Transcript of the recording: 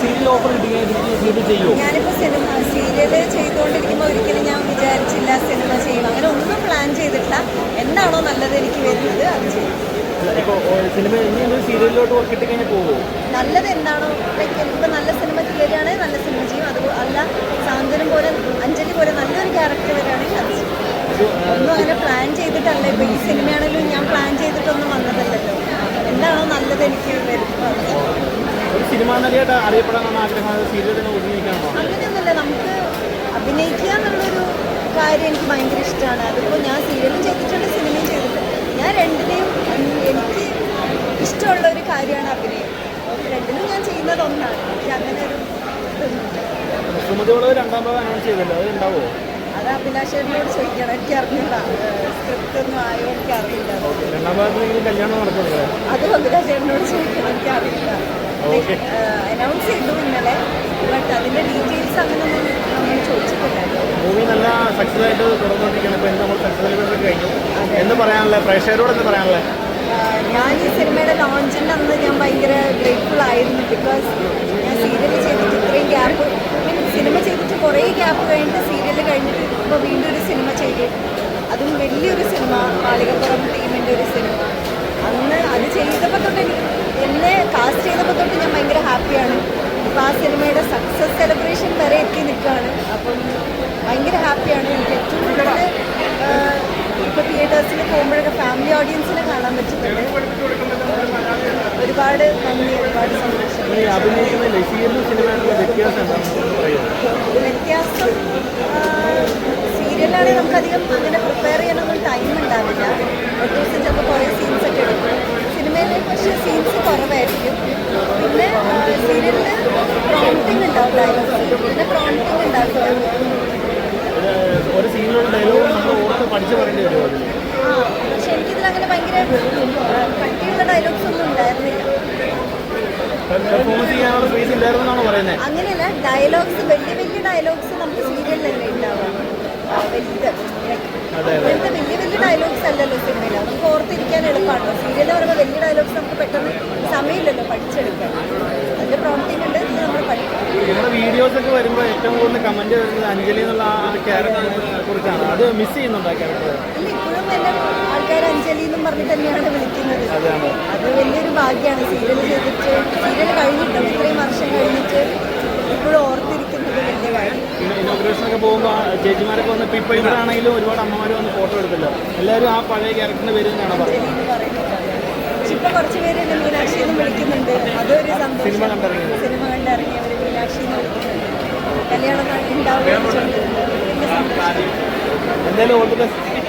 Serial offer ചെയ്യുമോ ഞാനിപ്പോൾ cinema serial ചെയ്തുകൊണ്ടിരിക്കുമ്പോൾ ഒരിക്കലും ഞാൻ വിചാരിച്ചില്ല സിനിമ ചെയ്യും. അങ്ങനെ ഒന്നും പ്ലാൻ ചെയ്തിട്ടില്ല. എന്താണോ നല്ലത് എനിക്ക് വരുന്നത് അത് ചെയ്യും. നല്ലത് എന്താണോ ലൈക്ക് എനിക്കിപ്പോൾ നല്ല സിനിമ വരികയാണെങ്കിൽ നല്ല സിനിമ ചെയ്യും. അത് അല്ല സാന്ത്വനം പോലെ അഞ്ജലി പോലെ നല്ലൊരു ക്യാരക്ടർ വരികയാണെങ്കിൽ അത് ചെയ്യും. ഒന്നും അങ്ങനെ പ്ലാൻ ചെയ്തിട്ടല്ല. ഇപ്പോൾ ഈ സിനിമയാണെങ്കിലും ഞാൻ പ്ലാൻ ചെയ്തിട്ടൊന്നും വന്നതല്ലല്ലോ. എന്താണോ നല്ലത് എനിക്ക് വരുന്നത് സിനിമാ നടിയായിട്ട് അറിയപ്പെടാനാണ് ആഗ്രഹം. തന്നെ ഒതുങ്ങിയിരിക്കണോ അങ്ങനെയൊന്നുമില്ല. നമുക്ക് അഭിനയിക്കുക എന്നുള്ളൊരു കാര്യം എനിക്ക് ഭയങ്കര ഇഷ്ടമാണ്. അതിപ്പോൾ ഞാൻ സീരിയലും ചെയ്തിട്ടുണ്ട് സിനിമയും ചെയ്തിട്ടുണ്ട്. ഞാൻ രണ്ടിനെയും എനിക്ക് ഇഷ്ടമുള്ള ഒരു കാര്യമാണ് അഭിനയം. രണ്ടിനും ഞാൻ ചെയ്യുന്നത് ഒന്നാണ്. എനിക്ക് അങ്ങനെ ഒരു ഇതൊന്നുമില്ല. സുമതിയോട് രണ്ടാം ഭാഗം അനൗൺസ് ചെയ്തല്ലോ. അത് അഭിലാഷേട്ടനോട് ചോദിക്കണം. എനിക്ക് അറിഞ്ഞില്ല സ്ക്രിപ്റ്റ് ഒന്നും ആയോ? എനിക്ക് അറിയില്ല അത്. രണ്ടാം ഭാഗത്തിലെങ്കിലും കല്യാണം നടക്കുന്നുണ്ട്. അത് അഭിലാഷേട്ടനോട് ചോദിക്കണം. എനിക്ക് അറിയില്ല. അനൗൺസ് ചെയ്തു ഇന്നലെ ബട്ട് അതിന്റെ ഡീറ്റെയിൽസ് അങ്ങനെ നമ്മൾ ചോദിച്ചിട്ടില്ല. മൂവി നല്ല സക്സസ് ആയിട്ട് തുറന്നുകൊണ്ടിരിക്കുകയാണ് ഇപ്പോൾ നമ്മൾ സക്സസ് സെലിബ്രേഷൻ കഴിഞ്ഞു. എന്ന് പറയാനുള്ളത് പ്രേക്ഷകരോട് എന്ന് പറയാനുള്ളത് ഞാൻ ഈ സിനിമയുടെ ലോഞ്ചിന്റെ അന്ന് ഞാൻ ഭയങ്കര ഗ്രേറ്റ്ഫുൾ ആയിരുന്നു ബിക്കോസ് ഞാൻ സീരിയൽ ചെയ്തിട്ട് ഇത്രയും ഗ്യാപ്പ് സിനിമ ചെയ്തിട്ട് കുറേ ഗ്യാപ്പ് കഴിഞ്ഞിട്ട് സീരിയൽ കഴിഞ്ഞിട്ട് ഇപ്പോൾ വീണ്ടും ഒരു സിനിമ ചെയ്തു. അതും വലിയൊരു സിനിമ മാളികപ്പുറം ടീമിന്റെ ഒരു സിനിമ അന്ന് അത് ചെയ്തപ്പോൾ തൊട്ട് എനിക്ക് എന്നെ കാസ്റ്റ് ചെയ്തപ്പോൾ തൊട്ട് ഞാൻ ഭയങ്കര ഹാപ്പിയാണ്. ഇപ്പോൾ ആ സിനിമയുടെ സക്സസ് സെലിബ്രേഷൻ വരെ എത്തി നിൽക്കുകയാണ്. അപ്പം ഭയങ്കര ഹാപ്പിയാണ്. എനിക്ക് ഏറ്റവും കൂടുതൽ ഇപ്പോൾ തിയേറ്റേഴ്സിൽ പോകുമ്പോഴൊക്കെ ഫാമിലി ഓഡിയൻസിനെ കാണാൻ പറ്റുന്നുണ്ട്. ഒരുപാട് നന്ദി ഒരുപാട് സന്തോഷം. വ്യത്യാസം സീരിയലാണെങ്കിൽ നമുക്കധികം അങ്ങനെ പ്രിപ്പയർ ചെയ്യാനൊന്നും ടൈം ഉണ്ടാവില്ല. ഒരു ദിവസം ചിലപ്പോൾ കുറേ സീൻസൊക്കെ എടുക്കും. സിനിമയിൽ പക്ഷേ സീൻസ് കുറവായിരിക്കും. ഒരു സീനിലുള്ള ഡയലോഗ് നമ്മൾ ഓർത്ത് പഠിച്ചു പറയേണ്ടി വരുമോ അങ്ങനെ ഭയങ്കര ആ, കട്ടിയുള്ള ഡയലോഗ്സ് ഒന്നും ഉണ്ടായിരുന്നില്ല അങ്ങനെയല്ല ഡയലോഗ്സ് വലിയ വലിയ ഡയലോഗ്സ് നമുക്ക് സീരിയലിലല്ലേ ഉണ്ടാവുക. ഇപ്പോഴത്തെ വലിയ വലിയ ഡയലോഗ്സ് അല്ലല്ലോ സിനിമയിൽ നമുക്ക് ഓർത്തിരിക്കാൻ എളുപ്പമാണല്ലോ. സീരിയൽ പറയുമ്പോൾ വലിയ ഡയലോഗ്സ് നമുക്ക് പെട്ടെന്ന് സമയമില്ലല്ലോ പഠിച്ചെടുക്കാൻ. നമ്മുടെ വീഡിയോസ് ഒക്കെ വരുമ്പോൾ ഏറ്റവും കൂടുതൽ കമന്റ് വരുന്നത് അഞ്ജലി എന്നുള്ള ആ ക്യാരക്ടറിനെ കുറിച്ചാണ്. അത് മിസ് ചെയ്യുന്നുണ്ട് ആ ക്യാരക്ടർ ഇപ്പോഴും ആൾക്കാർ അഞ്ജലി എന്നും പറഞ്ഞ് തന്നെയാണ് വിളിക്കുന്നത്. അതാണ്. അത് വലിയൊരു ഭാഗ്യമാണ് സീരിയൽ ചെയ്തിട്ട് സീരിയൽ കഴിഞ്ഞിട്ടും ഇത്രയും വർഷം കഴിഞ്ഞിട്ട് ഇപ്പോഴും ഓർത്തിരിക്കുന്നത് വലിയ കാര്യം. പിന്നെ ഒക്കെ പോകുമ്പോൾ ചേച്ചിമാരൊക്കെ വന്ന് ഇപ്പൊ ഇവിടെ ആണെങ്കിലും ഒരുപാട് അമ്മമാര് വന്ന് ഫോട്ടോ എടുത്തല്ലോ. എല്ലാരും ആ പഴയ ക്യാരക്ടറിന് വരും എന്നാണ് പറയുന്നത്. ഇപ്പൊ മീനാക്ഷി എന്നും വിളിക്കുന്നുണ്ട്. അതൊരു സിനിമ സന്തോഷം കണ്ടിറങ്ങിയത് സിനിമ കണ്ടിറങ്ങിയവർ മീനാക്ഷി എന്ന് വിളിക്കുന്നുണ്ട് കല്യാണം